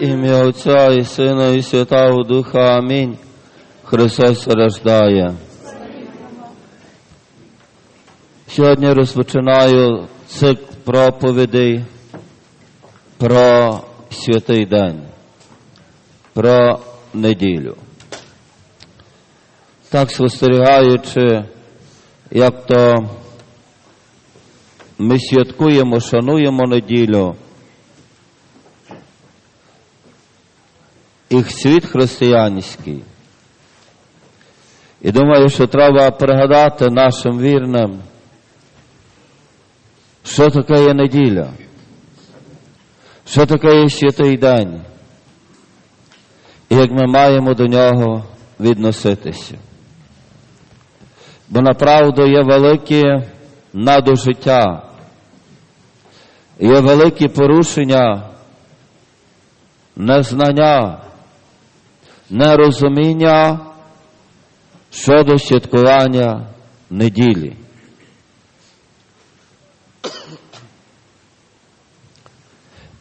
Ім'я Отця і Сина, і Святого Духа. Амінь. Христос рождає. Сьогодні розпочинаю цикл проповідей про святий день, про неділю. Так спостерігаючи, як то ми святкуємо, шануємо неділю. Їх світ християнський. І думаю, що треба пригадати нашим вірним, що таке є неділя, що таке є святий день, і як ми маємо до нього відноситися. Бо направду є велике надожиття, є великі порушення незнання, нерозуміння щодо святкування неділі.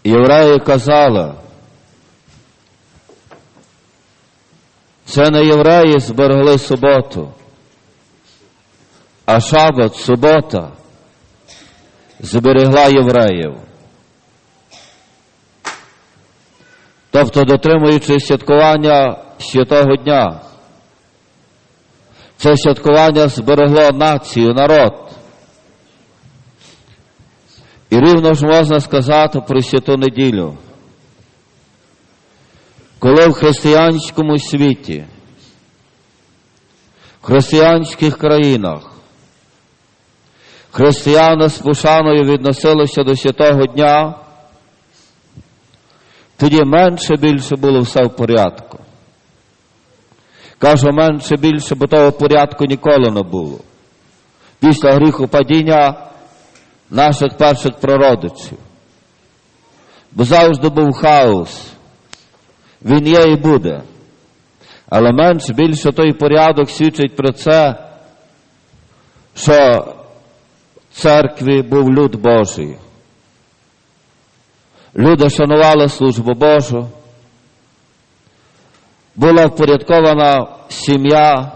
Євреї казали, це не євреї зберегли суботу, а шабат, субота, зберегла євреїв. Тобто дотримуючись святкування святого дня. Це святкування зберегло націю, народ. І рівно ж можна сказати про святу неділю. Коли в християнському світі, в християнських країнах, християни з пошаною відносилися до святого дня, тоді менше більше було все в порядку. Кажу, менше більше, бо того порядку ніколи не було. Після гріху падіння наших перших прородичів. Бо завжди був хаос. Він є і буде. Але менш більше той порядок свідчить про це, що в церкві був люд Божий. Люди шанували службу Божу. Була впорядкована сім'я,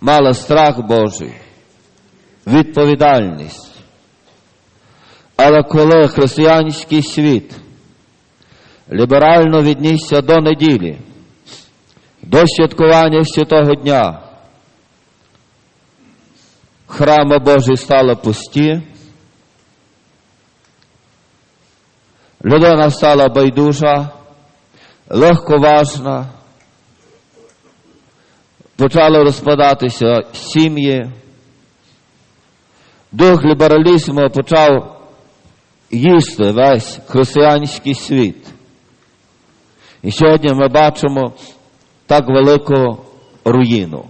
мала страх Божий, відповідальність. Але коли християнський світ ліберально віднісся до неділі, до святкування святого дня, храми Божі стали пусті, людина стала байдужа, легковажна, почали розпадатися сім'ї, дух лібералізму почав їсти весь християнський світ. І сьогодні ми бачимо так велику руїну.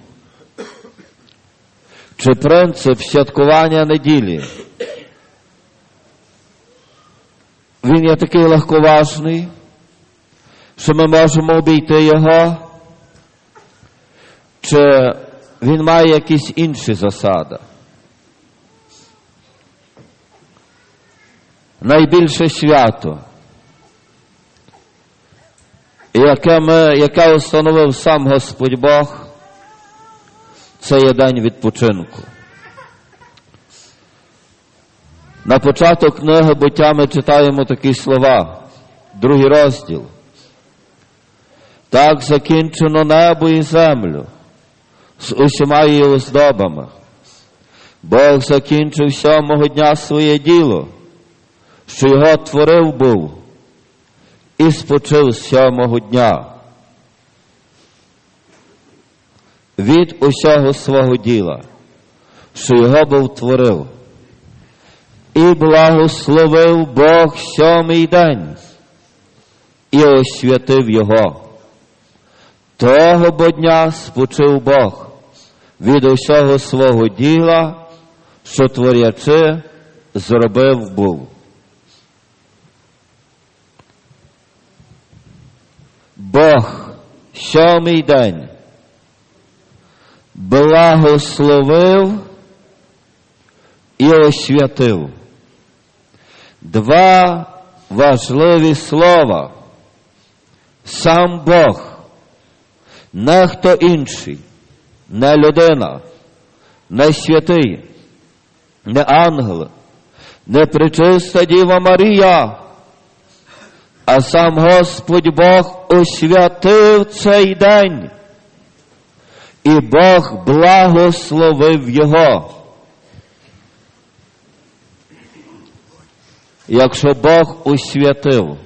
Чи принцип святкування неділі? Він є такий легковажний, що ми можемо обійти його, чи він має якісь інші засади. Найбільше свято, яке, ми, яке установив сам Господь Бог, це є день відпочинку. На початок книги буття ми читаємо такі слова, другий розділ. Так закінчено небо і землю з усіма її оздобами. Бог закінчив сьомого дня своє діло, що його творив був, і спочив з сьомого дня. Від усього свого діла, що його був творив. І благословив Бог сьомий день і освятив його. Того бо дня спочив Бог від усього свого діла, що творячи, зробив був. Бог сьомий день благословив і освятив. Два важливі слова. Сам Бог, не хто інший, не людина, не святий, не ангел, не причиста Діва Марія, а сам Господь Бог освятив цей день, і Бог благословив його. Якщо Бог освятив,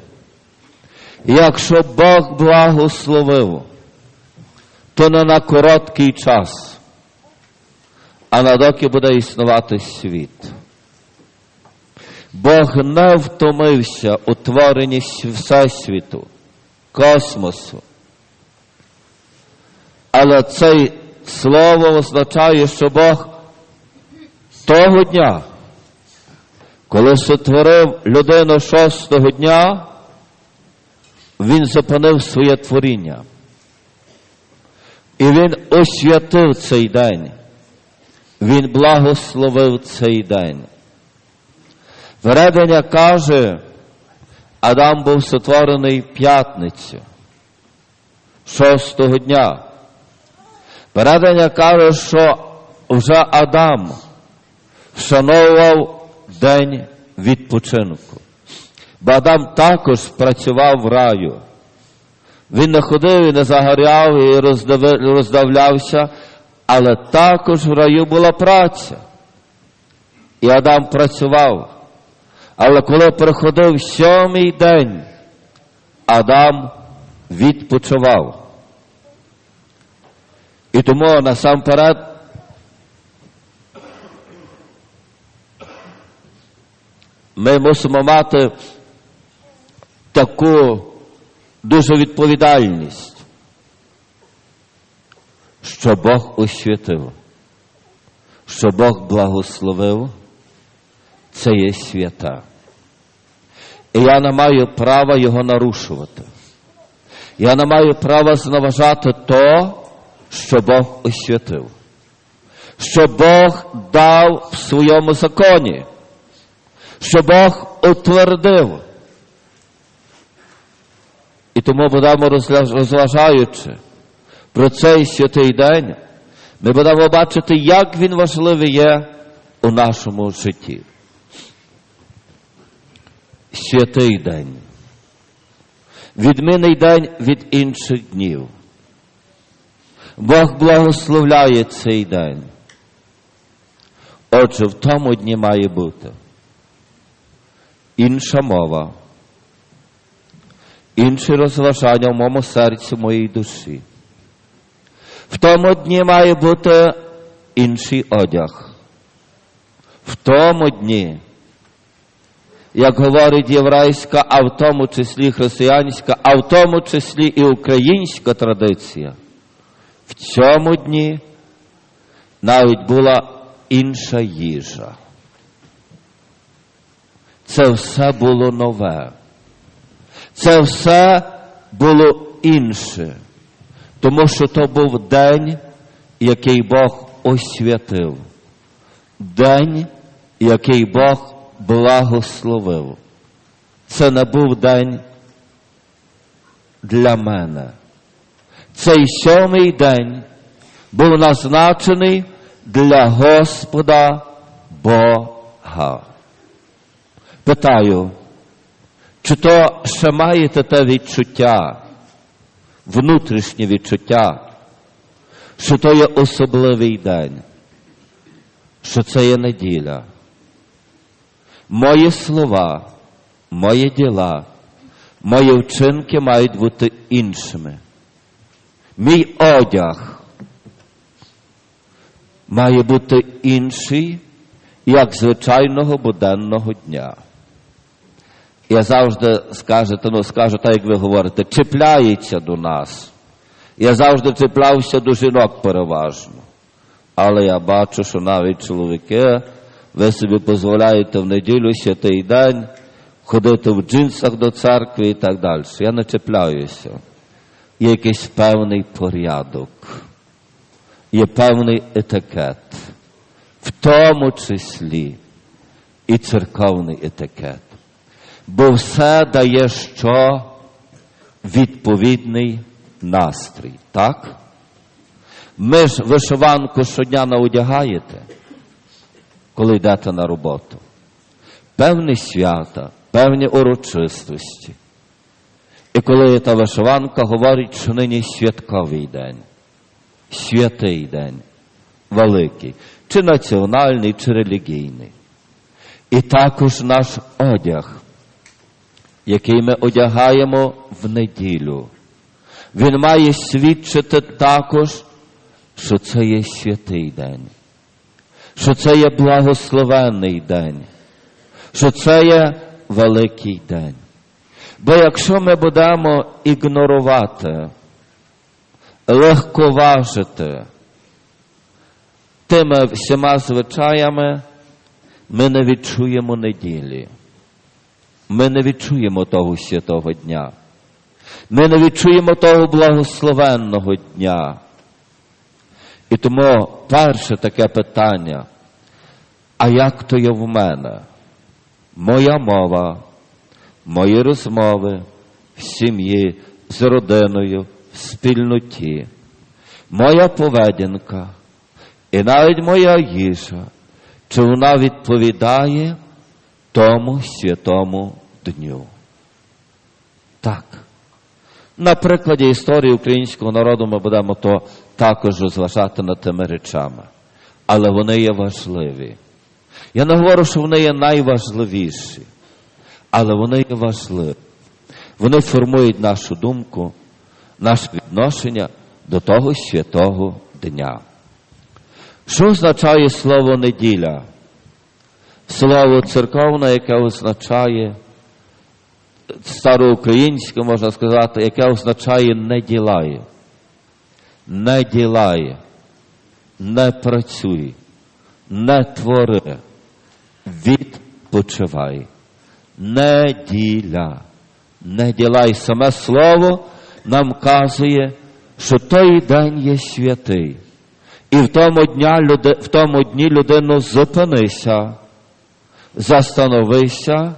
якщо Бог благословив, то не на короткий час, а на доки буде існувати світ. Бог не втомився у творенні Всесвіту, космосу. Але це слово означає, що Бог того дня, коли сотворив людину шостого дня, він зупинив своє творіння. І він освятив цей день. Він благословив цей день. Вредення каже, Адам був сотворений п'ятницю, шостого дня. Передання каже, що вже Адам вшановував день відпочинку. Бо Адам також працював в раю. Він не ходив і не загоряв і роздавлявся, але також в раю була праця. І Адам працював. Але коли приходив сьомий день, Адам відпочивав. І тому насамперед ми мусимо мати таку дуже відповідальність, що Бог освятив, що Бог благословив, це є свята. І я не маю права його нарушувати. Я не маю права зневажати то, що Бог освятив, що Бог дав в своєму законі, що Бог утвердив. І тому будемо розважаючи про цей святий день, ми будемо бачити, як він важливий є у нашому житті. Святий день, відмінний день від інших днів. Бог благословляє цей день. Отже, в тому дні має бути інша мова, інші розважання в моєму серці, моїй душі. В тому дні має бути інший одяг. В тому дні, як говорить єврейська, а в тому числі християнська, а в тому числі і українська традиція, в цьому дні навіть була інша їжа. Це все було нове. Це все було інше, тому що то був день, який Бог освятив, день, який Бог благословив. Це не був день для мене. Цей сьомий день був назначений для Господа Бога. Питаю, чи то ще маєте те відчуття, внутрішнє відчуття, що то є особливий день, що це є неділя. Мої слова, мої діла, мої вчинки мають бути іншими. Мій одяг має бути інший, як звичайного буденного дня. Я завжди скажете, ну скажу так, як ви говорите, чіпляється до нас. Я завжди чіплявся до жінок переважно. Але я бачу, що навіть чоловіки, ви собі дозволяєте в неділю святий день ходити в джинсах до церкви і так далі. Я не чіпляюся. Є якийсь певний порядок, є певний етикет, в тому числі і церковний етикет. Бо все дає що відповідний настрій, так? Ми ж вишиванку щодня не одягаєте, коли йдете на роботу. Певні свята, певні урочистості. І коли та вишиванка говорить, що нині святковий день, святий день, великий, чи національний, чи релігійний. І також наш одяг, який ми одягаємо в неділю, він має свідчити також, що це є святий день, що це є благословенний день, що це є великий день. Бо якщо ми будемо ігнорувати, легковажити тими всіма звичаями, ми не відчуємо неділі. Ми не відчуємо того святого дня. Ми не відчуємо того благословенного дня. І тому перше таке питання, а як то є в мене? Моя мова, мої розмови в сім'ї, з родиною, в спільноті, моя поведінка і навіть моя їжа, чи вона відповідає тому святому дню? Так. На прикладі історії українського народу ми будемо то також розважати над тими речами. Але вони є важливі. Я не говорю, що вони є найважливіші, але вони є важливі. Вони формують нашу думку, наше відношення до того святого дня. Що означає слово неділя? Слово церковне, яке означає староукраїнське, можна сказати, яке означає не ділає. Не ділає, не працює, не твори, відпочивай. Неділя. Неділя. І саме слово нам казує, що той день є святий. І в тому, дня, в тому дні людину зупинися, застановися,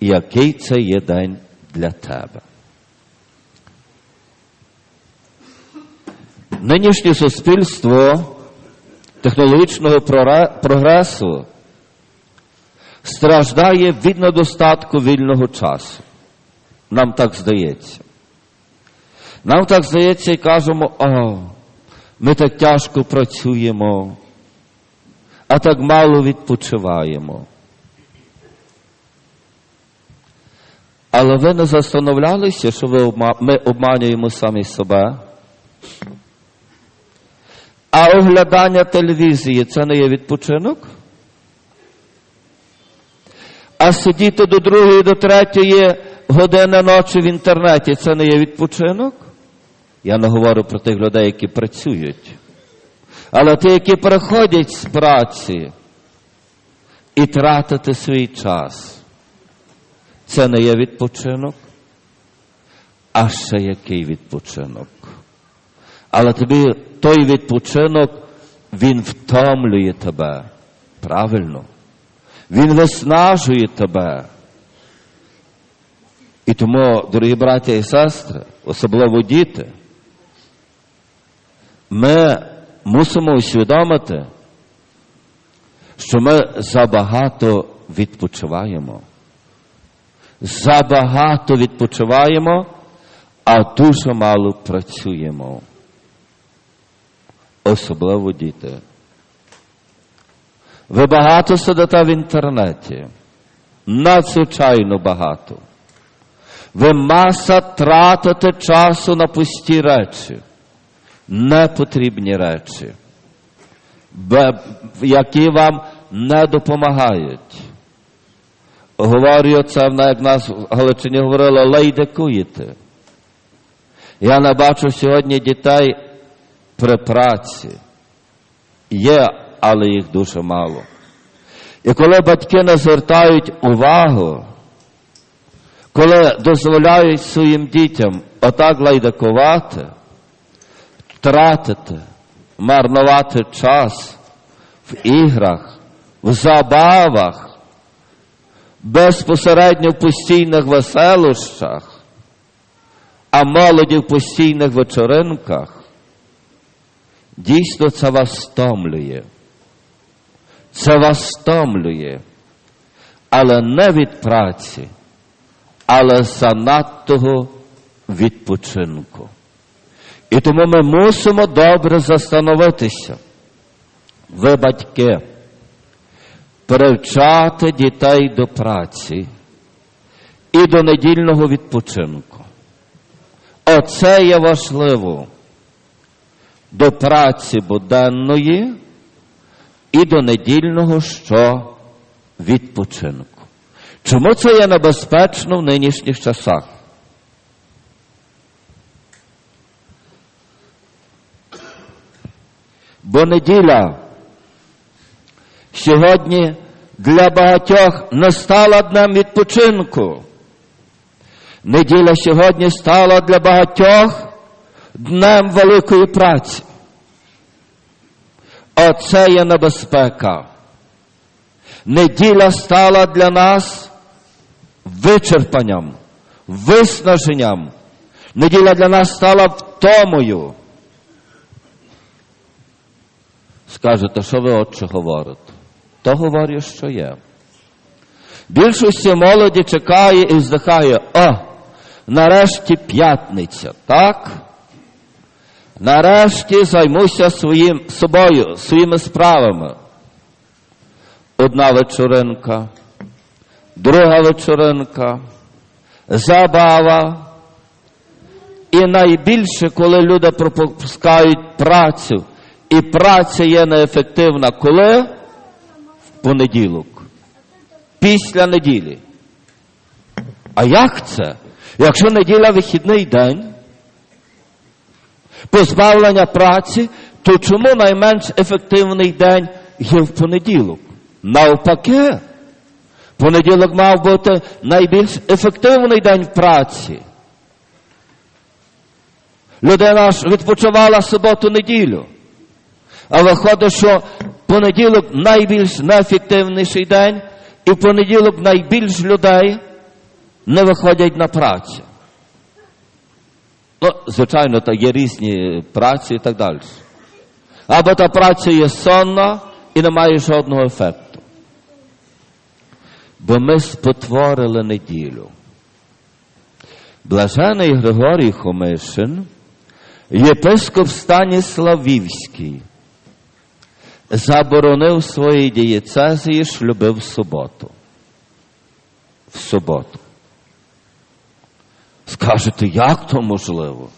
який це є день для тебе. Нинішнє суспільство технологічного прогресу страждає від недостатку вільного часу. Нам так здається. Нам так здається і кажемо, о, ми так тяжко працюємо, а так мало відпочиваємо. Але ви не застановлялися, що ви обма... ми обманюємо самі себе. А оглядання телевізії це не є відпочинок. А сидіти до другої, до третьої години ночі в інтернеті це не є відпочинок. Я не говорю про тих людей, які працюють. Але ті, які приходять з праці і тратити свій час, це не є відпочинок. А ще який відпочинок. Але тобі той відпочинок, він втомлює тебе. Правильно. Він виснажує тебе. І тому, дорогі браття і сестри, особливо діти, ми мусимо усвідомити, що ми забагато відпочиваємо. Забагато відпочиваємо, а дуже мало працюємо. Особливо діти. Ви багато сидите в інтернеті. Надзвичайно багато. Ви маса тратите часу на пусті речі, непотрібні речі, які вам не допомагають. Говорю це, як нас в Галичині говорили, лейдикуєте. Я не бачу сьогодні дітей при праці. Є, але їх дуже мало. І коли батьки не звертають увагу, коли дозволяють своїм дітям отак лайдакувати, тратити, марнувати час в іграх, в забавах, безпосередньо в постійних веселощах, а молоді в постійних вечоринках, дійсно це вас стомлює. Це вас стомлює, але не від праці, але занадтого відпочинку. І тому ми мусимо добре застановитися. Ви, батьки, привчати дітей до праці і до недільного відпочинку. Оце є важливо до праці буденної і до недільного що відпочинку. Чому це є небезпечно в нинішніх часах? Бо неділя сьогодні для багатьох не стала днем відпочинку. Неділя сьогодні стала для багатьох днем великої праці. Оце є небезпека. Неділя стала для нас вичерпанням, виснаженням. Неділя для нас стала втомою. Скажете, що ви отче говорите? То говорю, що є. Більшості молоді чекає і вздихає, о, нарешті п'ятниця, так? Нарешті займуся своїм собою, своїми справами. Одна вечоринка, друга вечоринка, забава. І найбільше, коли люди пропускають працю, і праця є неефективна, коли? Понеділок. Після неділі. А як це? Якщо неділя вихідний день, позбавлення праці, то чому найменш ефективний день є в понеділок? Навпаки, понеділок мав бути найбільш ефективний день праці. Людина ж відпочивала суботу-неділю. А виходить, що понеділок найбільш неефективніший день, і в понеділок найбільш людей не виходять на працю. Ну, звичайно, то є різні праці і так далі. Або та праця є сонна і не має жодного ефекту. Бо ми спотворили неділю. Блажений Григорій Хомишин, єпископ Станіслав Вівський, заборонив своїй дієцезії шлюби в суботу. В суботу. Скажете, як то можливо?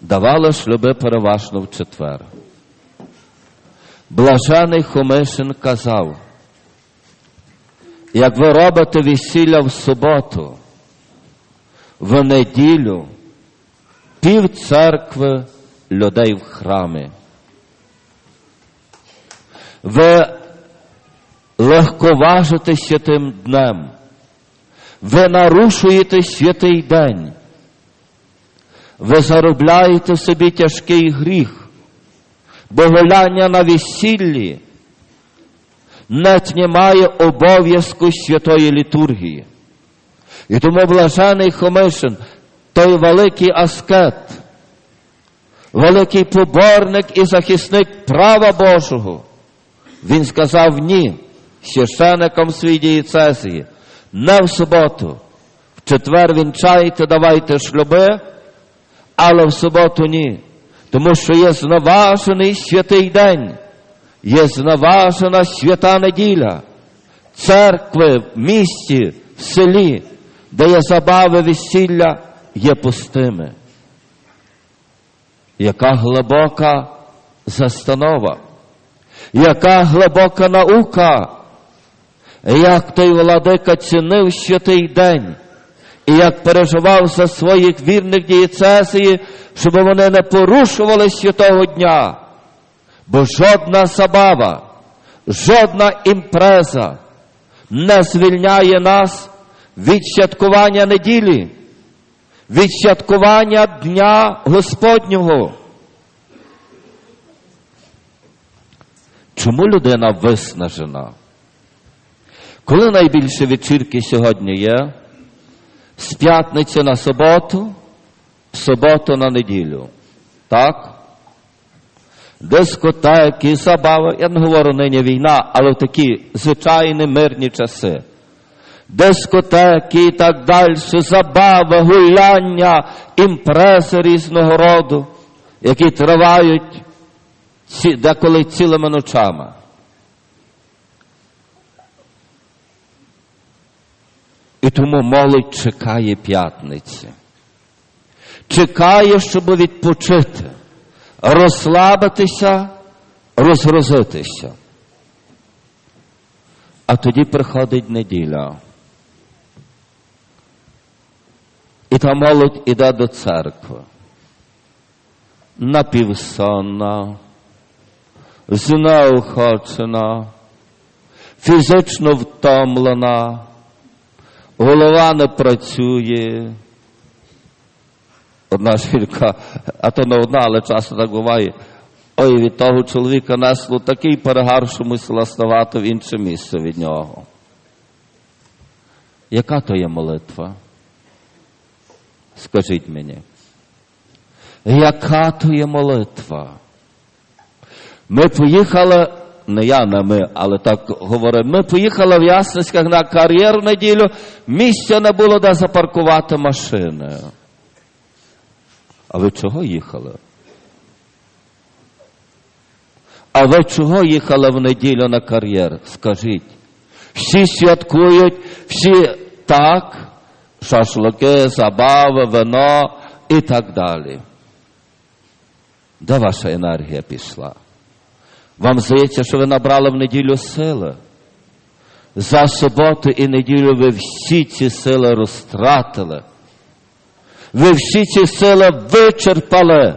Давали шлюби переважно в четвер. Блажений Хомишин казав, як ви робите весілля в суботу, в неділю, пів церкви людей в храмі. Ви легковажите святим днем. Ви нарушуєте святий день. Ви заробляєте собі тяжкий гріх, бо гуляння на весіллі не знімає обов'язку святої літургії. І тому блажений Хомишин, той великий аскет, великий поборник і захисник права Божого, він сказав ні священикам своїй дієцезії, не в суботу. В четвер вінчайте, давайте шлюби, але в суботу ні. Тому що є зневажений святий день, є зневажена свята неділя, церкви в місті, в селі, де є забави весілля, є пустими. Яка глибока застанова, яка глибока наука, як той владика цінив святий день, і як переживав за своїх вірних дієцезії, щоб вони не порушували святого дня. Бо жодна забава, жодна імпреза не звільняє нас від святкування неділі, від святкування Дня Господнього. Чому людина виснажена? Коли найбільше вечірки сьогодні є? З п'ятниці на суботу в суботу на неділю. Так? Дискотеки, забави. Я не говорю нині війна, але в такі звичайні мирні часи. Дискотеки і так далі, забави, гуляння, імпрези різного роду, які тривають деколи цілими ночами. І тому молодь чекає п'ятниці. Чекає, щоб відпочити, розслабитися, розгрузитися. А тоді приходить неділя. І та молодь іде до церкви. Напівсонна, знеохочена, фізично втомлена, голова не працює. Одна жінка, а то не одна, але часто так буває. Ой, від того чоловіка несло такий перегар, що мусила ставати в інше місце від нього. Яка то є молитва? Скажіть мені. Яка то є молитва? Ми поїхали, не я, не ми, але так говоримо, ми поїхали в Ясницьках на кар'єр в неділю, місця не було де запаркувати машини. А ви чого їхали? А ви чого їхали в неділю на кар'єр? Скажіть. Всі святкують, всі так, шашлики, забави, вино і так далі. Де ваша енергія пішла? Вам здається, що ви набрали в неділю сили. За суботу і неділю ви всі ці сили розтратили. Ви всі ці сили вичерпали.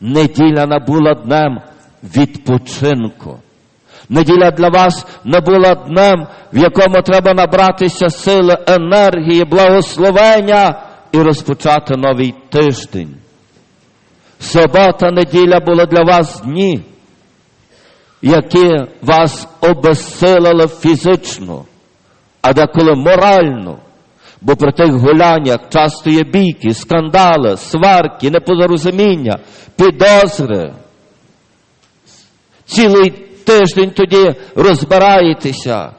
Неділя набула днем відпочинку. Неділя для вас не була днем, в якому треба набратися сили, енергії, благословення і розпочати новий тиждень. Субота, неділя були для вас дні, які вас обезсилили фізично, а деколи морально. Бо при тих гуляннях часто є бійки, скандали, сварки, непорозуміння, підозри. Цілий тиждень тоді розбираєтеся,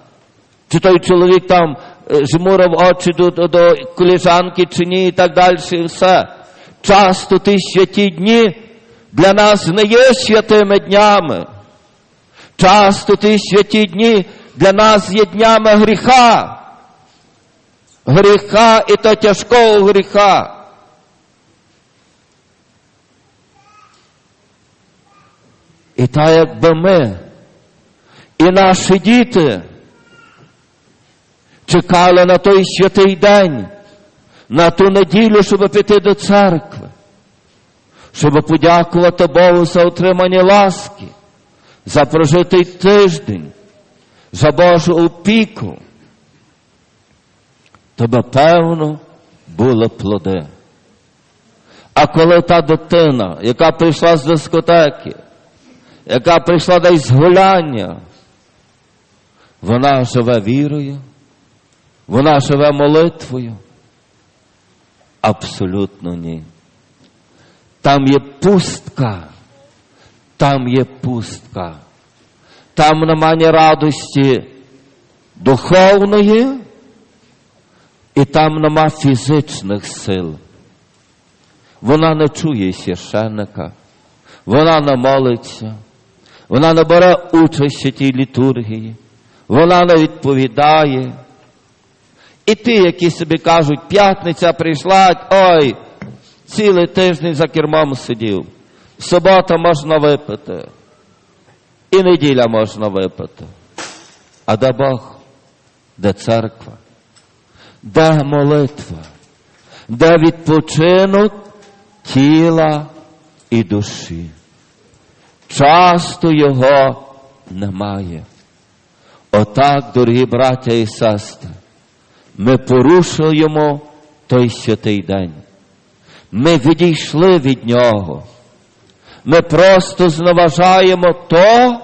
чи той чоловік там е, жмурив очі до, до, до коліжанки чи ні, і так далі, і все. Часто ті святі дні для нас не є святими днями. Часто ті святі дні для нас є днями гріха. Гріха і то тяжкого гріха. І так, якби ми і наші діти чекали на той святий день, на ту неділю, щоб піти до церкви, щоб подякувати Богу за отримані ласки, за прожитий тиждень, за Божу опіку, то певно, були плоди. А коли та дитина, яка прийшла з дискотеки, яка прийшла десь з гуляння, вона живе вірою, вона живе молитвою. Абсолютно ні. Там є пустка, там є пустка, там немає радості духовної, і там нема фізичних сил. Вона не чує священника, вона не молиться, вона не бере участь у тій літургії, вона не відповідає. І ті, які собі кажуть, п'ятниця прийшла, ой, цілий тиждень за кермом сидів. Субота можна випити, і неділя можна випити. А де Бог? Де церква? Де молитва? Де відпочинок тіла і душі? Часто його немає. Отак, дорогі браття і сестри, ми порушуємо той святий день. Ми відійшли від нього. Ми просто зневажаємо то,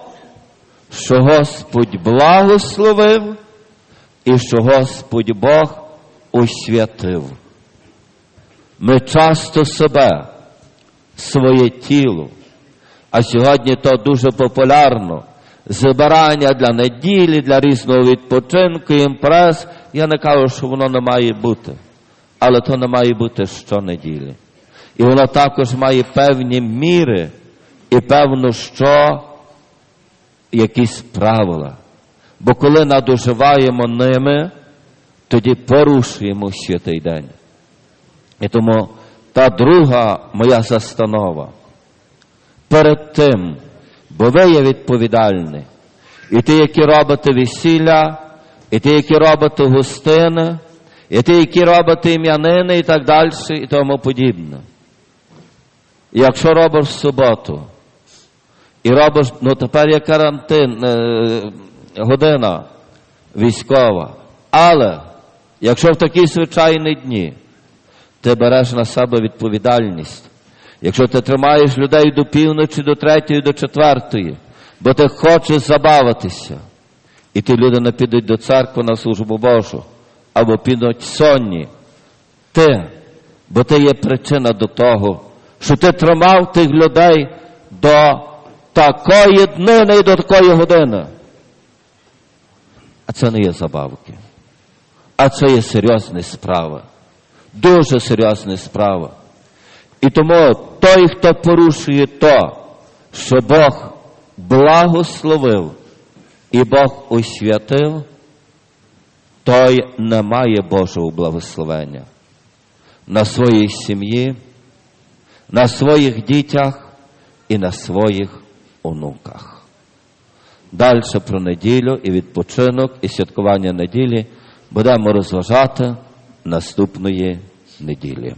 що Господь благословив і що Господь Бог освятив. Ми часто себе, своє тіло, а сьогодні то дуже популярно. Збирання для неділі, для різного відпочинку, імпрес. Я не кажу, що воно не має бути. Але то не має бути щонеділі. І воно також має певні міри і певно, що якісь правила. Бо коли надоживаємо ними, тоді порушуємо святий день. І тому та друга моя застанова. Перед тим, бо ви є відповідальні, і ті, які робите весілля, і ті, які робите гостини, і ті, які робите ім'янини і так далі, і тому подібне. Якщо робиш суботу, і робиш, ну тепер є карантин, е, година військова. Але якщо в такі звичайні дні ти береш на себе відповідальність, якщо ти тримаєш людей до півночі, до третьої, до четвертої, бо ти хочеш забавитися, і ті люди не підуть до церкви на службу Божу, або підуть сонні, ти, бо ти є причина до того, що ти тримав тих людей до такої днини і до такої години. А це не є забавки. А це є серйозна справа. Дуже серйозна справа. І тому той, хто порушує то, що Бог благословив і Бог освятив, той не має Божого благословення на своїй сім'ї, на своїх дітях і на своїх онуках. Далі про неділю і відпочинок, і святкування неділі будемо розважати наступної неділі.